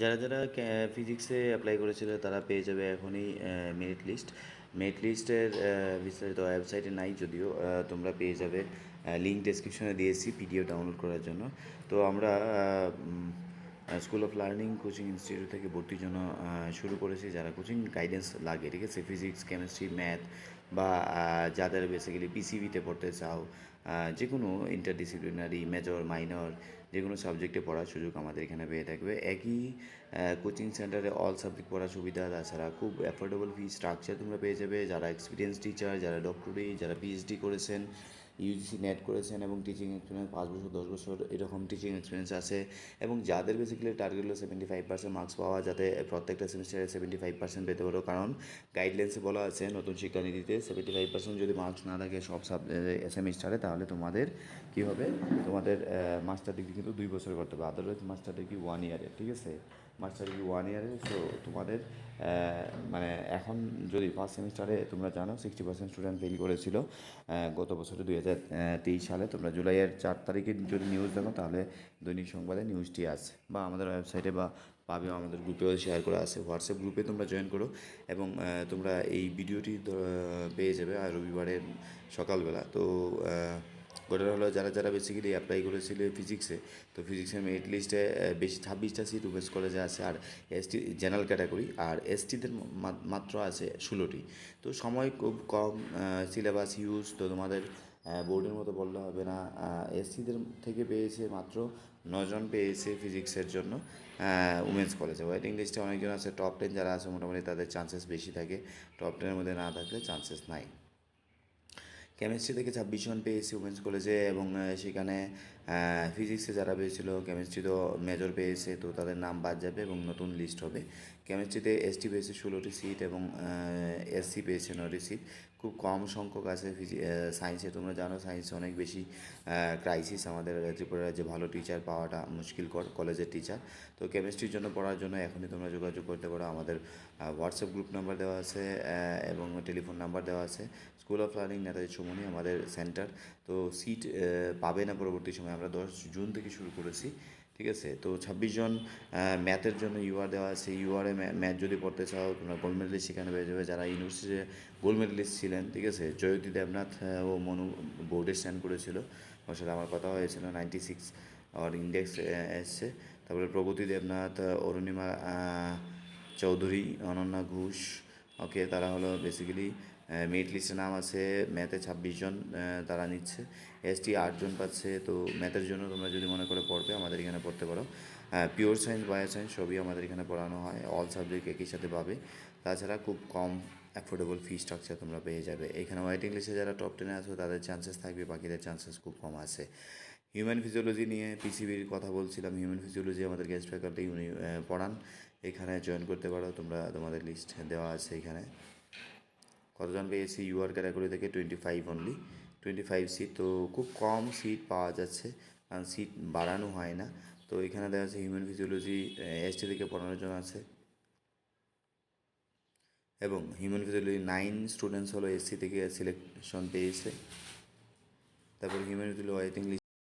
যারা যারা ফিজিক্সে অ্যাপ্লাই করেছিল তারা পেয়ে যাবে এখনই মেরিট লিস্ট মেরিট লিস্টের বিস্তারিত ওয়েবসাইটে নাই যদিও তোমরা পেয়ে যাবে লিঙ্ক ডেসক্রিপশনে দিয়েছি পিডিও ডাউনলোড করার জন্য। তো আমরা school of learning coaching institute থেকে ভর্তির জন্য শুরু করেছি যারা কোচিং গাইডেন্স লাগে, ঠিক আছে? ফিজিক্স কেমিস্ট্রি ম্যাথ বা যাদের বেসিক্যালি পিসিবিতে পড়তে চাও যে কোনো ইন্টারডিসিপ্লিনারি মেজর মাইনর যে কোনো সাবজেক্টে পড়ার সুযোগ আমাদের এখানে পেয়ে থাকবে। একই কোচিং সেন্টারে অল সাবজেক্ট পড়ার সুবিধা, তাছাড়া খুব অ্যাফোর্ডেবল ফি স্ট্রাকচার তোমরা পেয়ে যাবে। যারা এক্সপিরিয়েন্স টিচার যারা ডক্টরি যারা পিএইচডি করেছেন ইউজিসি নেট করেছেন এবং টিচিং এক্সপিরিয়েন্স পাঁচ বছর, দশ বছর এরকম টিচিং এক্সপিরিয়েন্স আছে এবং যাদের বেসিক্যালি টার্গেট হলো সেভেন্টি ফাইভ পার্সেন্ট মার্কস পাওয়া, যাতে প্রত্যেকটা সেমিস্টারে সেভেন্টি ফাইভ পার্সেন্ট পেতে পারো। কারণ গাইডলাইন্সে বলা আছে, নতুন শিক্ষানীতিতে সেভেন্টি ফাইভ পার্সেন্ট যদি মার্কস না থাকে সব সাব সেমিস্টারে তাহলে তোমাদের কী হবে? তোমাদের মাস্টার ডিগ্রি কিন্তু দুই বছর করতে হবে। আদারওয়াইজ মাস্টার ডিগ্রি ওয়ান ইয়ারে ঠিক আছে? মাস্টার ওয়ান ইয়ারে সো তোমাদের মানে এখন যদি ফার্স্ট সেমিস্টারে তোমরা জানো সিক্সটি পার্সেন্ট স্টুডেন্ট ফেল করেছিল গত বছরে দুই হাজার তেইশ সালে। তোমরা জুলাইয়ের চার তারিখে যদি নিউজ দেখো তাহলে দৈনিক সংবাদে নিউজটি আছে বা আমাদের ওয়েবসাইটে বা পাবে, আমাদের গ্রুপেও শেয়ার করা আছে। হোয়াটসঅ্যাপ গ্রুপে তোমরা জয়েন করো, এবং তোমরা এই ভিডিওটি পেয়ে যাবে আর রবিবারের সকালবেলা। তো আহ, হলো যারা যারা বেসিক্যালি অ্যাপ্লাই করেছিল ফিজিক্সে তো ফিজিক্সের মেরিট লিস্টে বেশি ছাব্বিশটা সিট উমেন্স কলেজে আছে আর এসটি জেনারেল ক্যাটাগরি আর এসটিদের মাত্র আছে ষোলোটি। তো সময় খুব কম সিলেবাস ইউজ তো তোমাদের বোর্ডের মতো বললে হবে না। এসটিদের থেকে পেয়েছে মাত্র নজন পেয়েছে ফিজিক্সের জন্য উমেন্স কলেজে ওয়েটিং লিস্টে অনেকজন আছে টপ টেন যারা আছে মোটামুটি তাদের চান্সেস বেশি থাকে। টপ টেনের মধ্যে না থাকলে চান্সেস নাই। কেমিস্ট্রি থেকে ছাব্বিশ জন পেয়েছি উমেন্স কলেজে এবং সেখানে ফিজিক্সে যারা পেয়েছিল কেমিস্ট্রি তো মেজর পেয়েছে, তো তাদের নাম বাদ যাবে এবং নতুন লিস্ট হবে। কেমিস্ট্রিতে এসটি পেয়েছে ষোলোটি সিট এবং এসসি পেয়েছে নটি সিট খুব কম সংখ্যক আছে ফিজি সায়েন্সে তোমরা জানো সায়েন্সে অনেক বেশি ক্রাইসিস আমাদের ত্রিপুরা রাজ্যে ভালো টিচার পাওয়াটা মুশকিল কর কলেজের টিচার তো কেমিস্ট্রির জন্য পড়ার জন্য এখনই তোমরা যোগাযোগ করতে পারো। আমাদের হোয়াটসঅ্যাপ গ্রুপ নাম্বার দেওয়া আছে এবং টেলিফোন নাম্বার দেওয়া আছে। স্কুল অফ লার্নিং নেতাজি সুমনি আমাদের সেন্টার তো সিট পাবে না পরবর্তী সময়। আমরা দশ জুন থেকে শুরু করেছি, ঠিক আছে? তো ছাব্বিশ জন ম্যাথের জন্য ইউআর দেওয়া আছে। ইউআরে ম্যাথ যদি পড়তে চাও, তোমরা গোল্ড মেডেলিস্ট সেখানে পেয়ে যাবে। যারা ইউনিভার্সিটিতে গোল্ড মেডেলিস্ট ছিলেন, ঠিক আছে? জয়তী দেবনাথ ও মনু বোর্ডে স্ট্যান্ড করেছিল। ওর সাথে আমার কথা হয়েছিল। নাইনটি সিক্স আর ইন্ডেক্স এসছে। তারপরে প্রগতি দেবনাথ, অরুণিমা চৌধুরী, অনন্যা ঘোষ ওকে, তারা হলো বেসিক্যালি মেরিট লিস্টে নাম আছে ম্যাথে ছাব্বিশ জন তারা নিচ্ছে। এসটি আটজন পাচ্ছে, তো ম্যাথের জন্য তোমরা যদি মনে করে পড়বে, আমাদের এখানে পড়তে পারো। পিওর সায়েন্স বায়ো সায়েন্স সবই আমাদের এখানে পড়ানো হয় অল সাবজেক্ট একই সাথে পাবে। তাছাড়া খুব কম অ্যাফোর্ডেবল ফি স্ট্রাকচার তোমরা পেয়ে যাবে। এখানে ওয়েটিং লিস্টে যারা টপ টেনে আছো, তাদের চান্সেস থাকবে, বাকিদের চান্সেস খুব কম আছে। হিউম্যান ফিজিওলজি নিয়ে পিসিবির কথা বলছিলাম। হিউম্যান ফিজিওলজি আমাদের গেস্ট ফ্যাকাল্টি উনি আহ, পড়ান। এখানে জয়েন করতে পারো তোমরা তোমাদের লিস্ট দেওয়া আছে এখানে। কতজন পেয়েছি? ইউআর ক্যাটাগরি থেকে twenty five only twenty five seat তো খুব কম সিট পাওয়া যাচ্ছে কারণ সিট বাড়ানো হয় না। তো এখানে দেখা যাচ্ছে হিউম্যান ফিজিওলজি এসটি থেকে পড়ানোর জন্য আছে। এবং হিউম্যান ফিজিওলজি নাইন স্টুডেন্টস হলো এসসি থেকে সিলেকশন পেয়েছে। তারপর হিউম্যান ফিজিওলজি ওয়েটিং